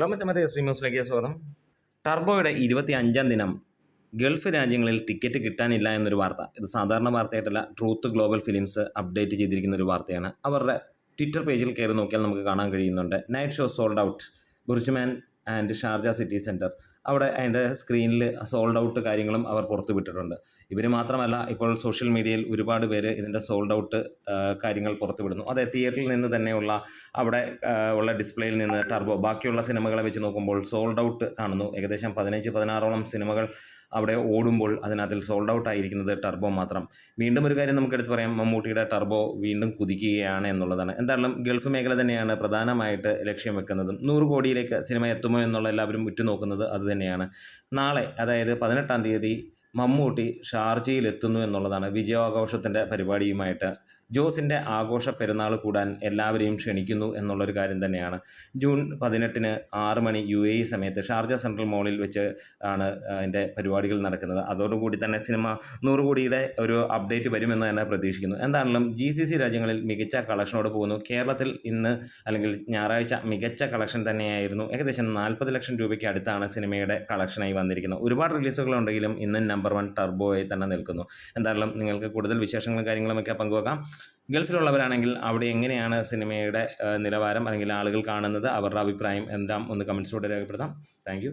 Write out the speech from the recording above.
ലോമച്ചമത്തെ ശ്രീ ന്യൂസിലേക്ക് സ്വാഗതം. ടർബോയുടെ ഇരുപത്തി അഞ്ചാം ദിനം ഗൾഫ് രാജ്യങ്ങളിൽ ടിക്കറ്റ് കിട്ടാനില്ല എന്നൊരു വാർത്ത. ഇത് സാധാരണ വാർത്തയായിട്ടല്ല ട്രൂത്ത് ഗ്ലോബൽ ഫിലിംസ് അപ്ഡേറ്റ് ചെയ്തിരിക്കുന്ന ഒരു വാർത്തയാണ്. അവരുടെ ട്വിറ്റർ പേജിൽ കയറി നോക്കിയാൽ നമുക്ക് കാണാൻ കഴിയുന്നുണ്ട്. Night show sold out. Burjuman and Sharjah city centre അവിടെ അതിന്റെ സ്ക്രീനിൽ സോൾഡ് ഔട്ട് കാര്യങ്ങളും അവർ പുറത്തു വിട്ടിട്ടുണ്ട്. ഇവർ മാത്രമല്ല ഇപ്പോൾ സോഷ്യൽ മീഡിയയിൽ ഒരുപാട് പേര് ഇതിന്റെ സോൾഡ് ഔട്ട് കാര്യങ്ങൾ പുറത്തു വിടുന്നു. അതെ തിയേറ്ററിൽ നിന്ന് തന്നെയുള്ള അവിടെ ഉള്ള ഡിസ്പ്ലേയിൽ നിന്ന് ടർബോ ബാക്കിയുള്ള സിനിമകളെ വെച്ച് നോക്കുമ്പോൾ സോൾഡ് ഔട്ട് കാണുന്നു. ഏകദേശം പതിനഞ്ച് പതിനാറോളം സിനിമകൾ അവിടെ ഓടുമ്പോൾ അതിനകത്തിൽ സോൾഡ് ഔട്ട് ആയിരിക്കുന്നത് ടർബോ മാത്രം. വീണ്ടും ഒരു കാര്യം നമുക്ക് എടുത്ത് പറയാം. മമ്മൂട്ടിയുടെ ടർബോ വീണ്ടും കുതിക്കുകയാണ് എന്നുള്ളതാണ്. എന്തായാലും ഗൾഫ് മേഖല തന്നെയാണ് പ്രധാനമായിട്ട് ലക്ഷ്യം വെക്കുന്നതും. നൂറ് കോടിയിലേക്ക് സിനിമ എത്തുമോ എന്നുള്ള എല്ലാവരും ഉറ്റുനോക്കുന്നത് അത് തന്നെയാണ്. നാളെ അതായത് പതിനെട്ടാം തീയതി മമ്മൂട്ടി ഷാർജയിൽ എത്തുന്നു എന്നുള്ളതാണ് വിജയാഘോഷത്തിന്റെ പരിപാടിയുമായിട്ട്. ജോസിന്റെ ആഘോഷ പെരുന്നാൾ കൂടാൻ എല്ലാവരെയും ക്ഷണിക്കുന്നു എന്നുള്ളൊരു കാര്യം തന്നെയാണ്. ജൂൺ പതിനെട്ടിന് ആറ് മണി യു എ സമയത്ത് ഷാർജ സെൻട്രൽ മോളിൽ വെച്ച് ആണ് അതിന്റെ പരിപാടികൾ നടക്കുന്നത്. അതോടുകൂടി തന്നെ സിനിമ നൂറ് കോടിയുടെ ഒരു അപ്ഡേറ്റ് വരുമെന്ന് തന്നെ പ്രതീക്ഷിക്കുന്നു. എന്താണെങ്കിലും ജി സി സി രാജ്യങ്ങളിൽ മികച്ച കളക്ഷനോട് പോകുന്നു. കേരളത്തിൽ ഇന്ന് അല്ലെങ്കിൽ ഞായറാഴ്ച മികച്ച കളക്ഷൻ തന്നെയായിരുന്നു. ഏകദേശം നാൽപ്പത് ലക്ഷം രൂപയ്ക്ക് അടുത്താണ് സിനിമയുടെ കളക്ഷനായി വന്നിരിക്കുന്നത്. ഒരുപാട് റിലീസുകളുണ്ടെങ്കിലും ഇന്ന് നമ്പർ വൺ ടർബോ ആയി തന്നെ നിൽക്കുന്നു. എന്തായാലും നിങ്ങൾക്ക് കൂടുതൽ വിശേഷങ്ങളും കാര്യങ്ങളുമൊക്കെ പങ്കുവെക്കാം. ഗൾഫിലുള്ളവരാണെങ്കിൽ അവിടെ എങ്ങനെയാണ് സിനിമയുടെ നിലവാരം അല്ലെങ്കിൽ ആളുകൾ കാണുന്നത് അവരുടെ അഭിപ്രായം എന്താ ഒന്ന് കമൻസിലൂടെ രേഖപ്പെടുത്താം. താങ്ക്